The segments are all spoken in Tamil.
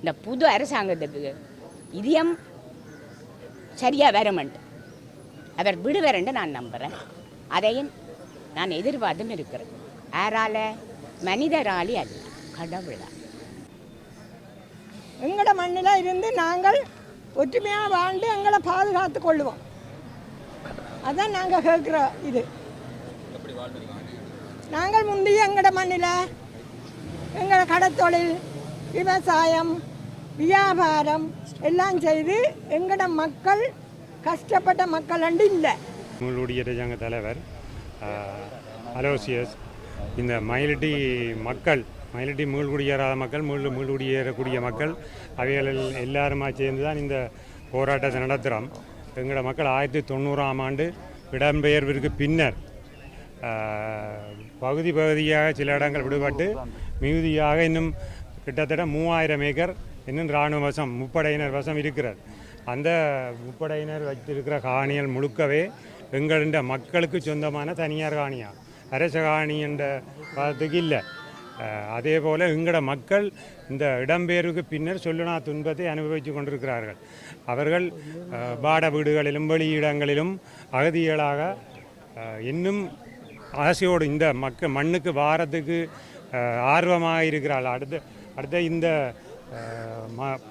இந்த புது அரசாங்கத்துக்கு இதயம் சரியாக வரமெண்டு அவர் விடுவாருன்னு நான் நம்புகிறேன் அதையும் நான் எதிர்பார்த்தும் இருக்கிறேன். யாரால மனிதராலி அல்ல கடவுளா எங்களோட மண்ணில் இருந்து நாங்கள் ஒற்றுமையாக வாழ்ந்து எங்களை பாதுகாத்து கொள்ளுவோம். அதான் நாங்கள் கேட்குற இது. நாங்கள் முந்தைய எங்களோட மண்ணில் எங்களோட கடத்தொழில் விவசாயம் வியாபாரம் எல்லாம் செய்து எங்கட மக்கள் கஷ்டப்பட்ட மக்கள் அண்டு இல்லை. உங்களுடைய ஜங்க தலைவர் அலோசியஸ். இந்த மயிலட்டி மக்கள் மயிலட்டி மீள்குடியேறாத மக்கள் மீள் மீள்குடியேறக்கூடிய மக்கள் அவைகள் எல்லாருமா சேர்ந்து தான் இந்த போராட்டத்தை நடத்துகிறோம் எங்களோட மக்கள் ஆயிரத்தி தொண்ணூறாம் ஆண்டு இடம்பெயர்விற்கு பின்னர் பகுதி பகுதியாக சில இடங்கள் விடுபட்டு மிகுதியாக இன்னும் கிட்டத்தட்ட மூவாயிரம் ஏக்கர் இன்னும் இராணுவ வசம் முப்படையினர் வசம் இருக்கிறது. அந்த முப்படையினர் வைத்திருக்கிற காணிகள் முழுக்கவே எங்களுடைய மக்களுக்கு சொந்தமான தனியார் காணியா. அரச காணி என்ற பதத்துக்கு இல்லை. அதே போல் எங்களோட மக்கள் இந்த இடம்பெயர்வுக்கு பின்னர் சொல்லுனா துன்பத்தை அனுபவித்து கொண்டிருக்கிறார்கள். அவர்கள் பாட வீடுகளிலும் வெளியிடங்களிலும் அகதிகளாக இன்னும் ஆசையோடு இந்த மக்க மண்ணுக்கு வாரத்துக்கு ஆர்வமாக இருக்கிறாள் அடுத்த அடுத்த இந்த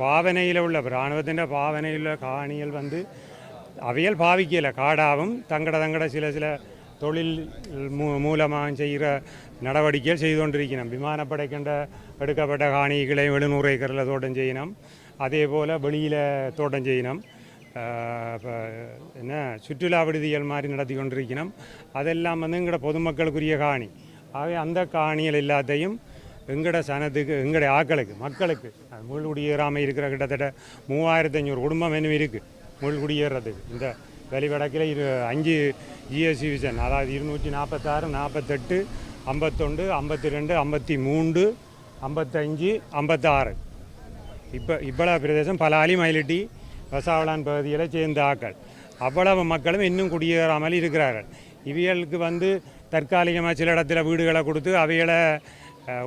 பாவனையில் உள்ள இராணுவத்தின் பாவனையில் உள்ள காணிகள் வந்து அவையல் பாவிக்கல. காடாவும் தங்கட தங்கட சில சில தொழில் மூ மூலமாக செய்கிற நடவடிக்கைகள் செய்து கொண்டிருக்கணும் விமானப்படைக்கின்ற எடுக்கப்பட்ட காணிகளை எழுநூறு ஏக்கரில் தோட்டம் செய்யணும். அதே போல் வெளியில் தோட்டம் செய்யணும். என்ன சுற்றுலா விடுதிகள் மாதிரி நடத்தி கொண்டிருக்கணும் அதெல்லாம் வந்து எங்களோட பொதுமக்களுக்குரிய காணி. ஆகவே அந்த காணிகள் எல்லாத்தையும் எங்கட சனத்துக்கு எங்கட ஆக்களுக்கு மக்களுக்கு முள்குடியேறாமல் இருக்கிற கிட்டத்தட்ட மூவாயிரத்தி ஐநூறு குடும்பம் இன்னும் இருக்குது முள்குடியேறதுக்கு. இந்த வெளிவடக்கில் இரு அஞ்சு ஜிஎஸ்சி விசன் அதாவது இருநூற்றி நாற்பத்தாறு நாற்பத்தெட்டு ஐம்பத்தொண்டு ஐம்பத்தி ரெண்டு ஐம்பத்தி மூன்று ஐம்பத்தஞ்சு ஐம்பத்தாறு. இப்போ இவ்வளோ பிரதேசம் பல அலிமயிலிட்டி வசாவளான் பகுதியில் சேர்ந்த ஆக்கள். அவ்வளவு மக்களும் இன்னும் குடியேறாமல் இருக்கிறார்கள். இவைகளுக்கு வந்து தற்காலிகமாக சில இடத்துல வீடுகளை கொடுத்து அவைகளை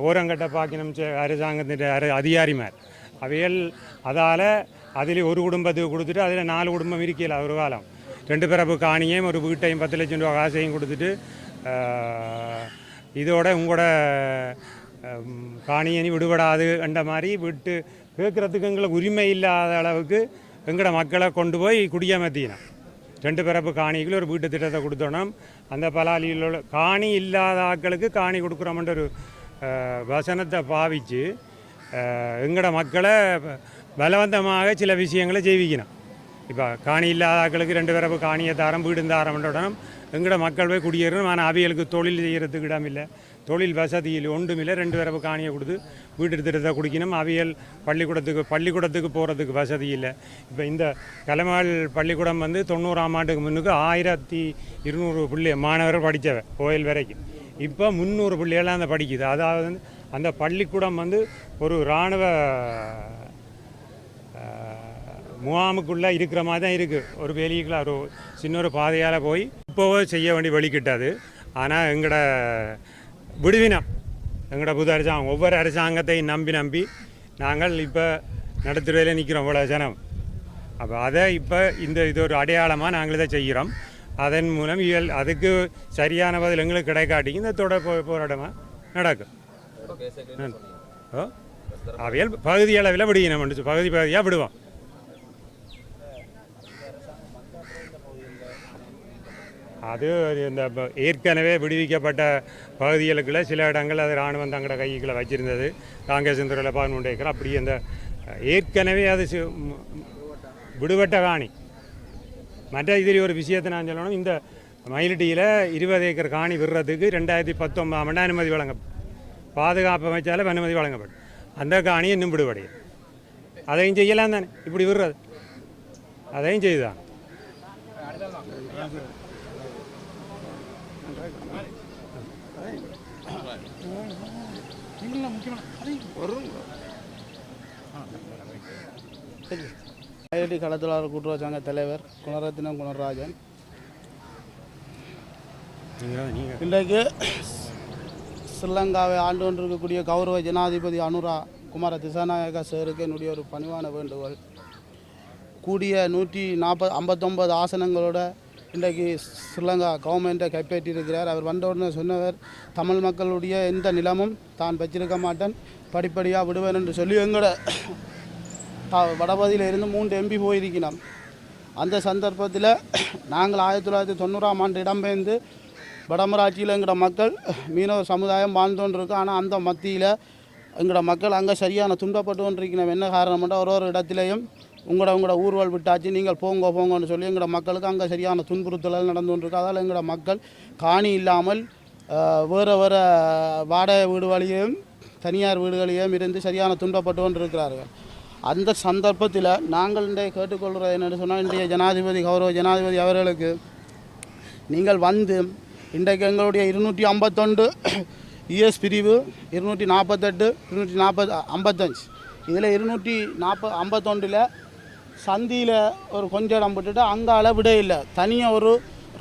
ஓரங்கட்ட பாக்கினம் செ- அரசாங்கத்தின் அர அதிகாரிமார். அவைகள் அதால் அதில் ஒரு குடும்பத்துக்கு கொடுத்துட்டு அதில் நாலு குடும்பம் இருக்கல ஒரு காலம். ரெண்டு பிறப்பு காணியையும் ஒரு வீட்டையும் பத்து லட்சம் ரூபா காசையும் கொடுத்துட்டு அஹ், இதோட உங்களோட காணியனி விடுபடாது என்ற மாதிரி விட்டு கேட்குறதுக்கு எங்களுக்கு உரிமை இல்லாத அளவுக்கு எங்களோட மக்களை கொண்டு போய் குடியமர்த்தினோம் ரெண்டு பிறப்பு காணிகளும் ஒரு வீட்டு திட்டத்தை கொடுத்தோம் அந்த பலாலியில் உள்ள காணி இல்லாத ஆட்களுக்கு காணி கொடுக்குறோம்ன்ற ஒரு வசனத்தை பாவித்து எங்களோட மக்களை பலவந்தமாக சில விஷயங்களை செய்விக்கணும் இப்போ காணி இல்லாத ஆக்களுக்கு ரெண்டு பிறப்பு காணியை தாரம் வீடு தாரம்ன்றோம் எங்களோட மக்கள் போய் குடியேறணும். ஆனால் அவைகளுக்கு தொழில் செய்கிறதுக்கு இடம் இல்லை. தொழில் வசதியில் ஒன்றும் இல்லை. ரெண்டு பிறப்பு காணியை கொடுத்து வீட்டு திட்டத்தை குடிக்கணும். அவியல் பள்ளிக்கூடத்துக்கு பள்ளிக்கூடத்துக்கு போகிறதுக்கு வசதி இல்லை. இப்போ இந்த கலைமாள் பள்ளிக்கூடம் வந்து தொண்ணூறாம் ஆண்டுக்கு முன்னுக்கு ஆயிரத்தி இருநூறு பிள்ளை மாணவர்கள் படித்தவன் கோயில் வரைக்கும். இப்போ முந்நூறு பிள்ளைகள்லாம் அந்த படிக்குது. அதாவது வந்து அந்த பள்ளிக்கூடம் வந்து ஒரு இராணுவ முகாமுக்குள்ளே இருக்கிற மாதிரி தான் இருக்குது ஒரு வெளிக்குள்ள ஒரு சின்ன ஒரு பாதையால் போய் இப்போவோ செய்ய வேண்டிய வழி கிட்டாது. ஆனால் எங்களோட விடுவினம் எங்களோட புது அரசாங்கம் ஒவ்வொரு அரசாங்கத்தையும் நம்பி நம்பி நாங்கள் இப்போ நடத்துறையில் நிற்கிறோம் இவ்வளோ ஜனம். அப்போ அதை இப்போ இந்த இது ஒரு அடையாளமாக நாங்கள் இதை செய்கிறோம். அதன் மூலம் இயல் அதுக்கு சரியான பதில் எங்களுக்கு கிடைக்காட்டிக்கு இந்த தொடர் போ போராட்டமாக நடக்கும். ஓ அவையல் பகுதி அளவில் விடுவினம் பகுதி பகுதியாக விடுவோம். அது இந்த ஏற்கனவே விடுவிக்கப்பட்ட பகுதிகளுக்குள்ள சில இடங்கள் அது இராணுவம் தங்களோட கைக்குள்ள வச்சிருந்தது. காங்கிரஸ் துறையில் பதினொன்று ஏக்கர். அப்படி அந்த ஏற்கனவே அது விடுபட்ட காணி. மற்ற இதில் ஒரு விஷயத்தை நான் சொல்லணும். இந்த மயிலட்டியில் இருபது ஏக்கர் காணி விடுறதுக்கு ரெண்டாயிரத்தி பத்தொன்பதாம் ஆண்டு அனுமதி வழங்க பாதுகாப்பு அமைச்சாலும் அனுமதி வழங்கப்படும். அந்த காணி இன்னும் விடுபடையும் அதையும் செய்யலாம் தானே. இப்படி விடுறது. அதையும் செய்தான் செய்துதான் ஐஐடி களத்தொழிலாளர் கூட்டுறவு சங்க தலைவர் குணரத்னம் குணராஜன். இன்றைக்கு ஸ்ரீலங்காவை ஆண்டு கொண்டிருக்கக்கூடிய கௌரவ ஜனாதிபதி அனுரா குமார திசாநாயகா சாருக்கு என்னுடைய ஒரு பணிவான வேண்டுகோள். கூடிய நூற்றி நாற்பது ஐம்பத்தொம்பது ஆசனங்களோட இன்றைக்கு ஸ்ரீலங்கா கவர்மெண்ட்டை கைப்பற்றியிருக்கிறார். அவர் வந்த உடனே சொன்னவர் தமிழ் மக்களுடைய எந்த நிலமும் தான் பெற்றிருக்க மாட்டேன். படிப்படியாக விடுவேன் என்று சொல்லி எங்களோட த- இருந்து மூன்று எம்பி போயிருக்கிறோம். அந்த சந்தர்ப்பத்தில் நாங்கள் ஆயிரத்தி தொள்ளாயிரத்தி தொண்ணூறாம் ஆண்டு இடம்பெயர்ந்து வடமராட்சியில் எங்களோட மக்கள் மீனவ சமுதாயம் வாழ்ந்தோன்னு ஆனால் அந்த மத்தியில் எங்களோட மக்கள் அங்கே சரியான துன்பப்பட்டு கொண்டிருக்கணும் என்ன காரணம்னா ஒரு ஒரு இடத்துலையும் உங்களோட உங்களோட ஊர்வல் விட்டாச்சு நீங்கள் போங்க போங்கன்னு சொல்லி எங்களோட மக்களுக்கு அங்கே சரியான துன்புறுத்தல் நடந்து கொண்டிருக்கு. அதால் எங்களோட மக்கள் காணி இல்லாமல் வேறு வேறு வாடகை வீடுகளையும் தனியார் வீடுகளையும் இருந்து சரியான துன்பப்பட்டு கொண்டிருக்கிறார்கள். அந்த சந்தர்ப்பத்தில் நாங்கள் இன்றைய கேட்டுக்கொள்கிறது என்னென்னு சொன்னால் இன்றைய ஜனாதிபதி கௌரவ ஜனாதிபதி அவர்களுக்கு நீங்கள் வந்து இன்றைக்கு எங்களுடைய இருநூற்றி ஐம்பத்தொண்டு யுஎஸ் பிரிவு இருநூற்றி நாற்பத்தெட்டு இருநூற்றி நாற்பது ஐம்பத்தஞ்சு. இதில் இருநூற்றி நாற்ப ஐம்பத்தொண்டில் சந்தியில் ஒரு கொஞ்சம் இடம் விட்டுட்டு அங்கால விட இல்லை. தனியாக ஒரு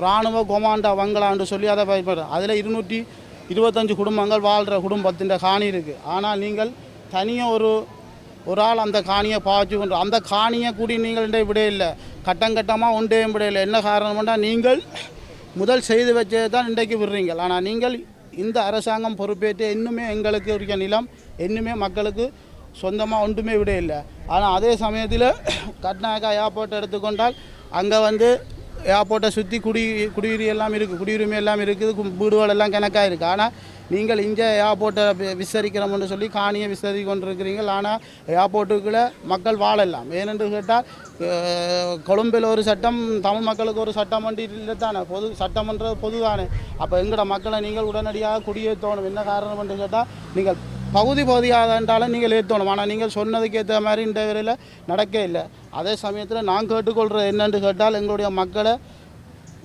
இராணுவ கொமாண்டா வங்களான்னு சொல்லி அதை பயன்படுற அதில் இருநூற்றி இருபத்தஞ்சு குடும்பங்கள் வாழ்கிற குடும்பத்தின் காணி இருக்குது ஆனால் நீங்கள் தனியாக ஒரு ஒரு ஆள் அந்த காணியை பாய்ச்சி கொண்டு அந்த காணியை கூடி நீங்கள் இன்றைய விட இல்லை கட்டம் கட்டமாக ஒன்றையும் விட இல்லை என்ன காரணம்னா நீங்கள் முதல் செய்து வச்சது தான் இன்றைக்கு விடுறீங்க ஆனால் நீங்கள் இந்த அரசாங்கம் பொறுப்பேற்று இன்னுமே எங்களுக்கு இருக்க நிலம் இன்னுமே மக்களுக்கு சொந்தமாக ஒன்றுமே விட இல்லை ஆனால் அதே சமயத்தில் கட்நாயக்கா ஏர்போர்ட் எடுத்துக்கொண்டால் அங்கே வந்து ஏர்போர்ட்டை சுற்றி குடி குடியுரி எல்லாம் இருக்குது குடியுரிமை எல்லாம் இருக்குது கு- வீடுகள் எல்லாம் கணக்காக இருக்குது ஆனால் நீங்கள் இங்கே ஏர்போர்ட்டை விசரிக்கிறோம்னு சொல்லி காணியை விசாரித்து கொண்டிருக்கிறீர்கள். ஆனால் ஏர்போர்ட்டுக்குள்ளே மக்கள் வாழலாம். ஏனென்று கேட்டால் கொழும்பில் ஒரு சட்டம் தமிழ் மக்களுக்கு ஒரு சட்டம் இல்லை தானே? பொது சட்டமன்றது பொது தானே அப்போ எங்களோட மக்களை நீங்கள் உடனடியாக குடியேற்றணும். என்ன காரணம் என்று கேட்டால் நீங்கள் பகுதி பகுதியாக இருந்தாலும் நீங்கள் ஏற்றணும். ஆனால் நீங்கள் சொன்னதுக்கு ஏற்ற மாதிரி இந்த வரையில் நடக்க இல்லை. அதே சமயத்தில் நான் கேட்டுக்கொள்கிறது என்னென்று கேட்டால் எங்களுடைய மக்களை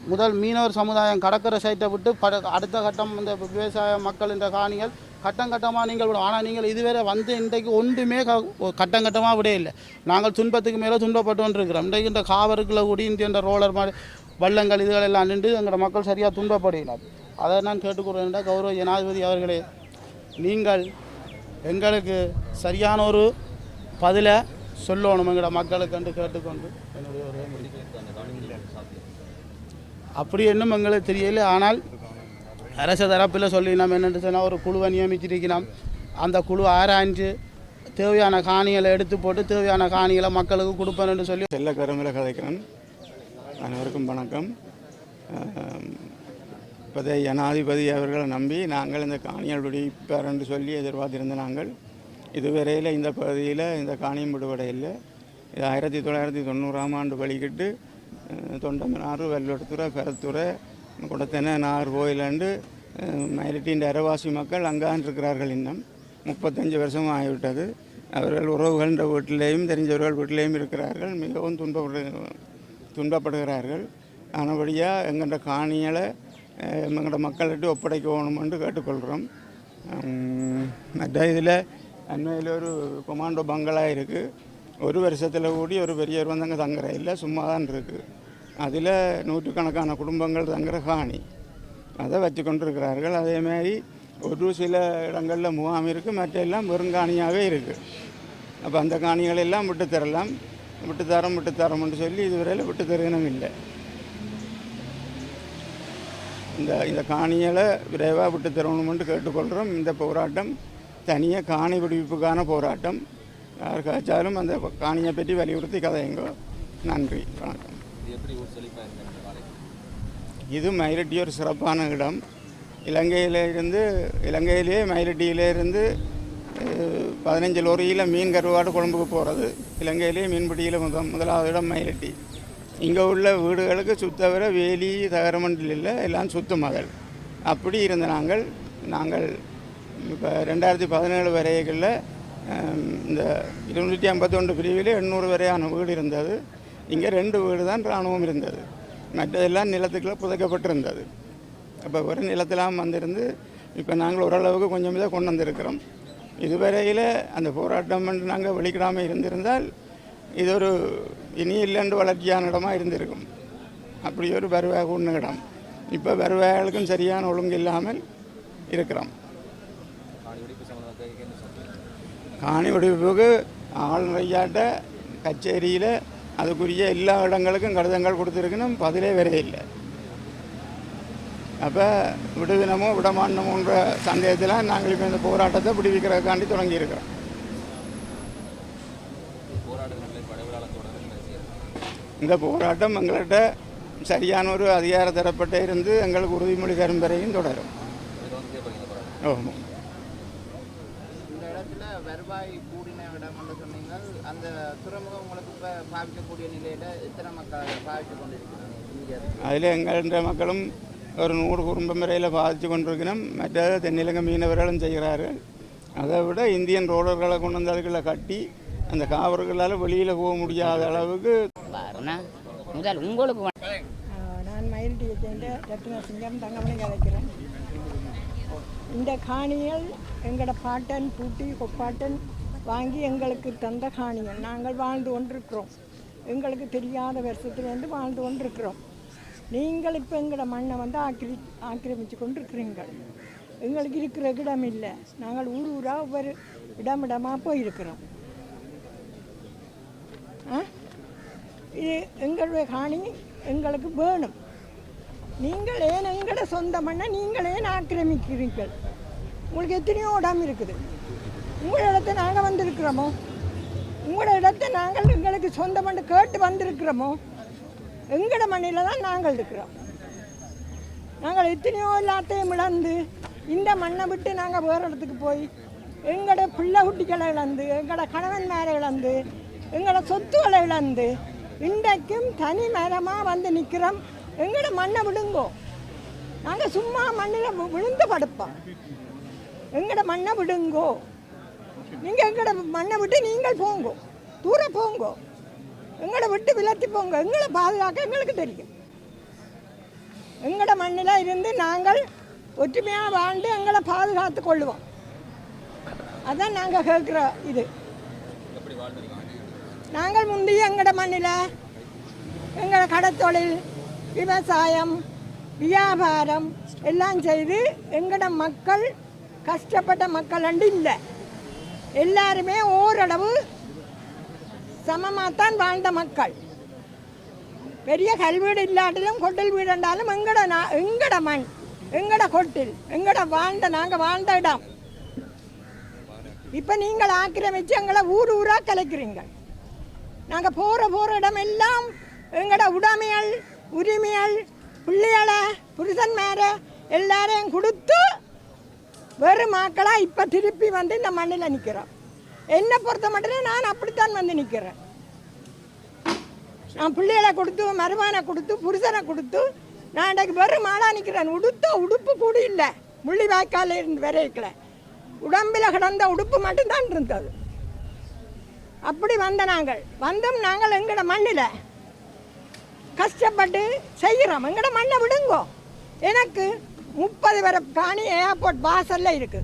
முதல் மீனவர் சமுதாயம் கடற்கரை சைட்டை விட்டு பட அடுத்த கட்டம் இந்த விவசாய மக்கள் இந்த காணிகள் கட்டம் கட்டமாக நீங்கள் விடும் ஆனால் நீங்கள் இதுவரை வந்து இன்றைக்கு ஒன்றுமே க- கட்டம் கட்டமாக விட இல்லை. நாங்கள் துன்பத்துக்கு மேலே துன்பப்பட்டு கொண்டிருக்கிறோம். இன்றைக்கு இந்த காவருக்குள்ள கூடி இந்த ரோலர் மாதிரி வள்ளங்கள் இதுகள் எல்லாம் நின்று எங்களோட மக்கள் சரியாக துன்பப்படுகிறார் அதை நான் கேட்டுக்கொள்கிறேன் கௌரவ ஜனாதிபதி அவர்களே நீங்கள் எங்களுக்கு சரியான ஒரு பதிலை சொல்லணும் எங்களோட மக்களுக்கு என்று கேட்டுக்கொண்டு என்னுடைய ஒரே முடிக்கிறேன். அப்படி இன்னும் எங்களுக்கு தெரியல ஆனால் அரசு தரப்பில் சொல்லி நம்ம சொன்னால் ஒரு குழுவை நியமிச்சிருக்கிறோம் அந்த குழு ஆராய்ஞ்சு தேவையான காணிகளை எடுத்து போட்டு தேவையான காணிகளை மக்களுக்கு கொடுப்பேன்னு சொல்லி செல்ல கருமில கதைக்கிறேன். அனைவருக்கும் வணக்கம். இப்போதே ஜனாதிபதி அவர்களை நம்பி நாங்கள் இந்த காணிகள் விடுவிப்பார் என்று சொல்லி எதிர்பார்த்திருந்த நாங்கள். இதுவரையில் இந்த பகுதியில் இந்த காணியும் விடுபட இல்லை இது ஆயிரத்தி தொள்ளாயிரத்தி தொண்ணூறாம் ஆண்டு வழிகிட்டு அஹ், தொண்டமனாறு வெள்ளத்துறை பெரத்துறை குடத்தனை நாகர் கோயிலாண்டு மயிலட்டின் அரைவாசி மக்கள் அங்கான் இருக்கிறார்கள் இன்னும். முப்பத்தஞ்சு வருஷம் ஆகிவிட்டது. அவர்கள் உறவுகள்ன்ற வீட்டிலேயும் தெரிஞ்சவர்கள் வீட்டிலேயும் இருக்கிறார்கள். மிகவும் துன்பப்படு துன்பப்படுகிறார்கள். ஆனபடியாக எங்கள்கிட்ட காணிகளை எங்கள்கிட்ட எங்களோட மக்கள்கிட்ட ஒப்படைக்க வேணுமென்று கேட்டுக்கொள்கிறோம். மற்ற இதில் அண்மையில் ஒரு கொமாண்டோ பங்களா இருக்குது ஒரு வருஷத்தில் கூடி ஒரு பெரியவர் வந்து அங்கே தங்குற. இல்லை சும்மா தான் இருக்குது அதில் நூற்றுக்கணக்கான குடும்பங்கள் தங்குற காணி. அதை வச்சு கொண்டிருக்கிறார்கள் அதே மாதிரி ஒரு சில இடங்களில் முகாம் இருக்குது மற்ற எல்லாம் வெறுங்காணியாகவே இருக்குது அப்போ அந்த காணிகளை எல்லாம் விட்டு தரலாம். விட்டு தரம் விட்டு தரம்னு சொல்லி இதுவரையில் விட்டு தருகணும் இல்லை. இந்த இந்த காணிகளை விரைவாக விட்டு தரணும்னு கேட்டுக்கொள்கிறோம் இந்த போராட்டம் தனியாக காணி விடுவிப்புக்கான போராட்டம். யார் காய்ச்சாலும் அந்த காணியை பற்றி வலியுறுத்தி கதையுங்கோ நன்றி வணக்கம். இது மயிலட்டி ஒரு சிறப்பான இடம். இலங்கையிலிருந்து இலங்கையிலே மயிலட்டியிலேருந்து பதினஞ்சு லோரியில் மீன் கருவாடு குழம்புக்கு போகிறது இலங்கையிலே மீன்பிடியில் முத முதலாவது இடம் மயிலட்டி. இங்கே உள்ள வீடுகளுக்கு சுத்தவர வேலி தகரமண்டில் இல்லை எல்லாம் சுத்து மகள். அப்படி இருந்த நாங்கள் நாங்கள் இப்போ ரெண்டாயிரத்தி பதினேழு வரைகளில் இந்த இருநூற்றி ஐம்பத்தொன்று பிரிவில் எண்ணூறு வரையான வீடு இருந்தது. இங்கே ரெண்டு வீடு தான் இராணுவம் இருந்தது. மற்றதெல்லாம் நிலத்துக்குள்ளே புதைக்கப்பட்டிருந்தது. அப்போ ஒரு நிலத்தெல்லாம் வந்திருந்து இப்போ நாங்கள் ஓரளவுக்கு கொஞ்சம் இதை கொண்டு வந்திருக்கிறோம். இதுவரையில் அந்த போராட்டம் நாங்கள் வெளிக்கிடாமல் இருந்திருந்தால் இது ஒரு இனி இல்லைன்று வளர்ச்சியான இடமா இருந்திருக்கும். அப்படி ஒரு வருவாய் ஒன்று இடம் இப்போ வருவாய்களுக்கும் சரியான ஒழுங்கு இல்லாமல் இருக்கிறோம். காணி விடுவிப்புக்கு ஆளுநரையாட்ட கச்சேரியில் அதுக்குரிய எல்லா இடங்களுக்கும் கடிதங்கள் கொடுத்துருக்கணும் பதிலே வர இல்லை. அப்போ விடுவினமோ விடமாட்டமோன்ற சந்தேகத்தில் நாங்கள் இப்போ இந்த போராட்டத்தை விடுவிக்கிறதுக்காண்டி தொடங்கியிருக்கிறோம் இந்த போராட்டம் எங்கள்கிட்ட சரியான ஒரு அதிகார தரப்பட்ட இருந்து எங்களுக்கு உறுதிமொழி தரும் வரையும் தொடரும். ஆமாம் வருவாய் கூடின இடம் என்று சொன்னீங்கள். அந்த துறைமுகம் உங்களுக்கு இப்போ பாவிக்கக்கூடிய நிலையில எத்தனை மக்கள் பாவித்து கொண்டிருக்கிறாங்க? அதில் எங்கள்ன்ற மக்களும் ஒரு நூறு குடும்பம் வரையில் பாதித்து கொண்டிருக்கிறோம் மற்ற தென்னிலங்கை மீனவர்களும் செய்கிறார்கள். அதை விட இந்தியன் ரோலர்களை கொண்டு வந்து அதுக்குள்ள கட்டி அந்த காவர்களால் வெளியில் போக முடியாத அளவுக்கு முதல் உங்களுக்கு நான் சேர்ந்த ரத்னசிங்கம் தங்கமணி கதைக்கிறேன். இந்த காணிகள் எங்களோட பாட்டன் பூட்டி கொப்பாட்டன் வாங்கி எங்களுக்கு தந்த காணிகள் நாங்கள் வாழ்ந்து கொண்டிருக்கிறோம். எங்களுக்கு தெரியாத வருஷத்துலேருந்து வாழ்ந்து கொண்டிருக்கிறோம். நீங்கள் இப்போ எங்களோட மண்ணை வந்து ஆக்கிரி ஆக்கிரமித்து கொண்டிருக்கிறீங்கள் எங்களுக்கு இருக்கிற இடம் இல்லை. நாங்கள் ஊர் ஊராக ஒவ்வொரு இடம் இடமாக போயிருக்கிறோம். ஆ? இது எங்களுடைய காணி எங்களுக்கு வேணும். நீங்கள் ஏன் எங்களோட சொந்த மண்ணை நீங்கள் ஏன் ஆக்கிரமிக்கிறீர்கள்? உங்களுக்கு எத்தனையோ இடம் இருக்குது. உங்கள் இடத்த நாங்கள் வந்திருக்கிறோமோ? உங்களோட இடத்த நாங்கள் எங்களுக்கு சொந்த கேட்டு வந்திருக்கிறோமோ? எங்களோட மண்ணில் தான் நாங்கள் இருக்கிறோம். நாங்கள் எத்தனையோ எல்லாத்தையும் இழந்து இந்த மண்ணை விட்டு நாங்கள் வேறு இடத்துக்கு போய் எங்களோட பிள்ளை குட்டிகளை இழந்து எங்களோட கணவன் மேலே இழந்து எங்களோட சொத்துக்களை இழந்து இன்றைக்கும் தனி மரமாக வந்து நிற்கிறோம் எங்களோட மண்ணை விழுங்கோ. நாங்கள் சும்மா மண்ணில் விழுந்து படுப்போம். எங்களோட மண்ணை விடுங்கோ. நீங்கள் எங்கட மண்ணை விட்டு நீங்கள் போங்கோ. தூர போங்கோ. எங்களை விட்டு விலத்தி போங்க. எங்களை பாதுகாக்க எங்களுக்கு தெரியும். எங்களோட மண்ணில் இருந்து நாங்கள் ஒற்றுமையாக வாழ்ந்து எங்களை பாதுகாத்து கொள்ளுவோம். அதான் நாங்கள் கேட்குற இது. நாங்கள் முந்தைய எங்களோட மண்ணில் எங்களோட கடத்தொழில் விவசாயம் வியாபாரம் எல்லாம் செய்து எங்களோட மக்கள் கஷ்டப்பட்ட மக்கள் அண்டு இல்லை. எல்லாருமே ஓரளவு சமமாகத்தான் வாழ்ந்த மக்கள். பெரிய கல்வீடு இல்லாட்டிலும் கொட்டில் வீடு என்றாலும் எங்கட நான் எங்கட மண் எங்கட கொட்டில் எங்கட வாழ்ந்த நாங்கள் வாழ்ந்த இடம். இப்போ நீங்கள் ஆக்கிரமிச்சு எங்களை ஊர் ஊராக கலைக்கிறீங்க நாங்கள் போகிற போகிற இடம் எல்லாம் எங்கட உடைமைகள் உரிமைகள் பிள்ளைகளை புருஷன் மேர எல்லாரையும் கொடுத்து வெறும் மாக்களாக இப்போ திருப்பி வந்து இந்த மண்ணில் நிற்கிறோம் என்னை பொறுத்த மட்டும் நான் அப்படித்தான் வந்து நிற்கிறேன் நான் பிள்ளைகளை கொடுத்து மருமானை கொடுத்து புருஷனை கொடுத்து நான் இன்றைக்கு வெறும் ஆளாக நிற்கிறேன் உடுத்த உடுப்பு கூட இல்லை. முள்ளி வாய்க்கால இருந்து வரைக்கல. உடம்பில் கிடந்த உடுப்பு மட்டும்தான் இருந்தது. அப்படி வந்த நாங்கள். வந்தோம் நாங்கள் எங்களோட மண்ணில். கஷ்டப்பட்டு செய்கிறோம். எங்களோட மண்ணை விடுங்கோ. எனக்கு முப்பது வரை காணி ஏர்போர்ட் வாசல்ல இருக்கு.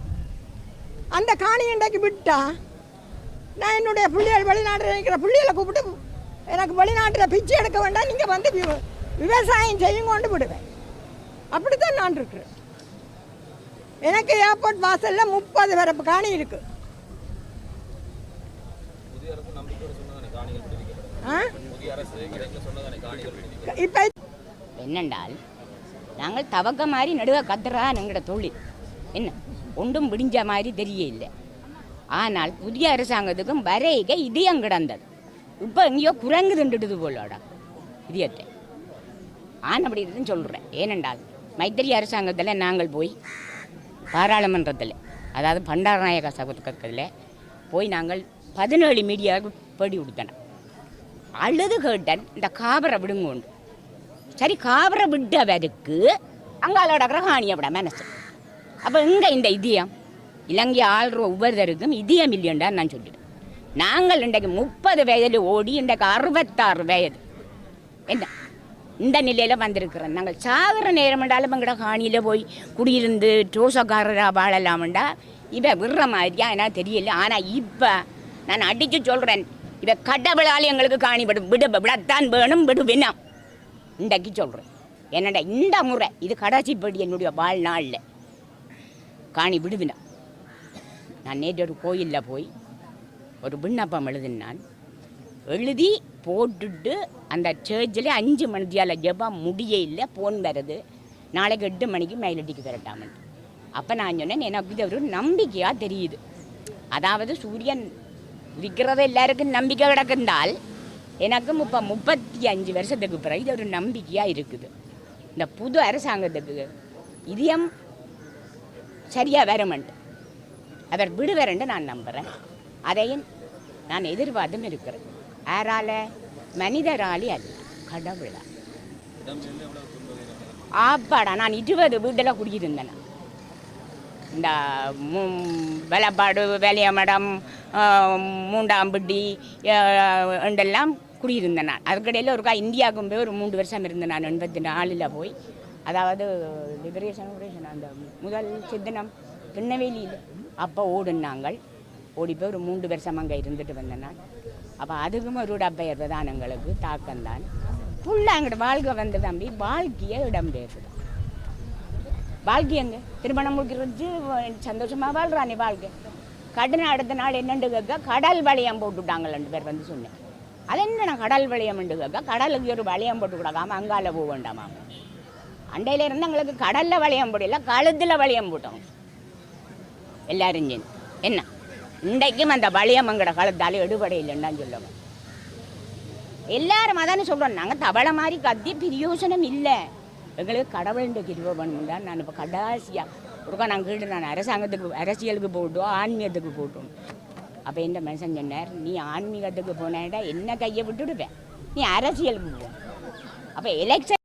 அந்த காணி இன்றைக்கு விட்டா நான் என்னுடைய பிள்ளைகள் வெளிநாட்டில் இருக்கிற பிள்ளைகளை கூப்பிட்டு எனக்கு வெளிநாட்டில் பிச்சை எடுக்க வேண்டாம் நீங்கள் வந்து விவ- விவசாயம் செய்யுங்கொண்டு விடுவேன். அப்படித்தான் நான் இருக்கிறேன். எனக்கு ஏர்போர்ட் வாசல்ல முப்பது வரப்பு காணி இருக்கு. இப்போ என்னென்றால் நாங்கள் தவக்க மாதிரி நடுவ கத்துறா எங்களோட தொழில். என்ன? ஒன்றும் முடிஞ்ச மாதிரி தெரிய இல்லை. ஆனால் புதிய அரசாங்கத்துக்கும் வரைக இதயம் கிடந்தது இப்போ எங்கேயோ குரங்கு திண்டுடுது போலோட இதயத்தை ஆன் அப்படி இருக்குன்னு சொல்கிறேன் ஏனென்றால் மைத்திரி அரசாங்கத்தில் நாங்கள் போய் பாராளுமன்றத்தில் அதாவது பண்டாரநாயக சபத்தில் போய் நாங்கள் பதினேழு மீடியாவுக்கு பேடி கொடுத்தன அழுது கேட்டன் இந்த காபரை விடுங்கோண்டு. சரி காபரை விட்டவருக்கு அங்காலோட கிரகாணி அப்பட மனசு. அப்போ இங்கே இந்த இதயம். இலங்கை ஆள்ற ஒவ்வொருத்தருக்கும் இதயம் இல்லையண்டா நான் சொல்லிடுறேன் நாங்கள் இன்றைக்கு முப்பது வயதில் ஓடி இன்றைக்கு அறுபத்தாறு வயது. என்ன? இந்த நிலையில் வந்திருக்கிறோம். நாங்கள் சாகிற நேரம் என்றாலும் எங்கட காணியில் போய் குடியிருந்து டோசக்காரராக வாழலாம்டா இவ விடுற மாதிரியா என்ன தெரியல. ஆனால் இப்போ நான் அடித்து சொல்கிறேன் இவ கடவுளால் எங்களுக்கு காணி விடு விடு விடத்தான் வேணும் விடு வேணாம் இன்றைக்கு சொல்கிறேன் என்னடா இந்த முறை இது கடைசிப்படி என்னுடைய வாழ்நாளில். காணி விடுவினா நான் நேற்று ஒரு கோயிலில் போய் ஒரு விண்ணப்பம் எழுதினான். எழுதி போட்டுட்டு அந்த சேர்ச்சில் அஞ்சு மணித்தியால் ஜெபம் முடிய இல்லை போன் வருது. நாளைக்கு எட்டு மணிக்கு மயிலடிக்கு வரட்டாமன்ட்டு அப்போ நான் சொன்னேன் எனக்கு இது ஒரு நம்பிக்கையாக தெரியுது. அதாவது சூரியன் விற்கிறது எல்லாருக்கும் நம்பிக்கை கிடக்குந்தால் எனக்கும் இப்போ முப்பத்தி அஞ்சு வருஷத்துக்கு பிறகு இது ஒரு நம்பிக்கையாக இருக்குது. இந்த புது அரசாங்கத்துக்கு இதயம் சரியாக வரமெண்டு அவர் விடுவரண்டு நான் நம்புகிறேன் அதையும் நான் எதிர்பார்த்தும் இருக்கிறேன். யாரால மனிதராலே அல்ல கடவுளா. ஆப்பாடா நான் இருபது வீட்டில் குடியிருந்தேன்? இந்த வெலப்பாடு வேலையமடம் மூண்டாம்பிட்டி என்றெல்லாம் குடியிருந்தேன் நான். அதுக்கடையில் ஒருக்கா இந்தியாவுக்கும் போய் ஒரு மூன்று வருஷம் இருந்தேன் நான் எண்பத்தி நாலில் போய். அதாவது லிபரேஷன் லிபரேஷன் அந்த முதல் சித்தனம் திருநெல்வேலியில் அப்போ ஓடுனாங்கள் ஓடி போய் ஒரு மூன்று வருஷம் அங்கே இருந்துட்டு வந்தேன் நான். அப்போ அதுக்கும் ஒரு இடம்பெயர்வு தான் எங்களுக்கு தாக்கம்தான் ஃபுல்லாக எங்கள்கிட்ட வாழ்க்கை வந்த தம்பி வாழ்க்கையை இடம்பெயர்வு வாழ்க்கையங்க திருமணம் முடிக்கிறது சந்தோஷமாக வாழ்கிறானே வாழ்க்கை. கடன் அடுத்த நாள் என்னண்டு கேட்க கடல் வளையம் போட்டுவிட்டாங்க ரெண்டு பேர் வந்து சொன்னேன். அது என்ன கடல் வளையம் கேட்க கடலுக்கு ஒரு வளையம் போட்டு கொடுக்காம அங்கால போக வேண்டாமா அண்டையில இருந்து எங்களுக்கு கடல்ல வளையம் போடல கழுத்தில் வளையம் போட்டோம். எல்லாரும் என்ன? இன்றைக்கும் அந்த வளையம் எங்கட கழுத்தால எடுபடை இல்லைன்னு சொல்லுவாங்க எல்லாரும் அதானே சொல்கிறோம் நாங்கள் தவளை மாதிரி கத்தி பிரயோசனம் இல்லை. எங்களுக்கு கடவுளுடைய கிருபை பண்ணணும் தான் நான் இப்போ கடைசியாக ஒருக்கா நாங்கள் கேட்டு நான் அரசாங்கத்துக்கு அரசியலுக்கு போட்டோம் ஆன்மீகத்துக்கு போட்டோம். அப்போ இந்த மனுஷன் சொன்னார்? நீ ஆன்மீகத்துக்கு போனேடா என்ன கையை விட்டுடுப்பேன் நீ அரசியலுக்கு போ. அப்போ எலெக்ஷன்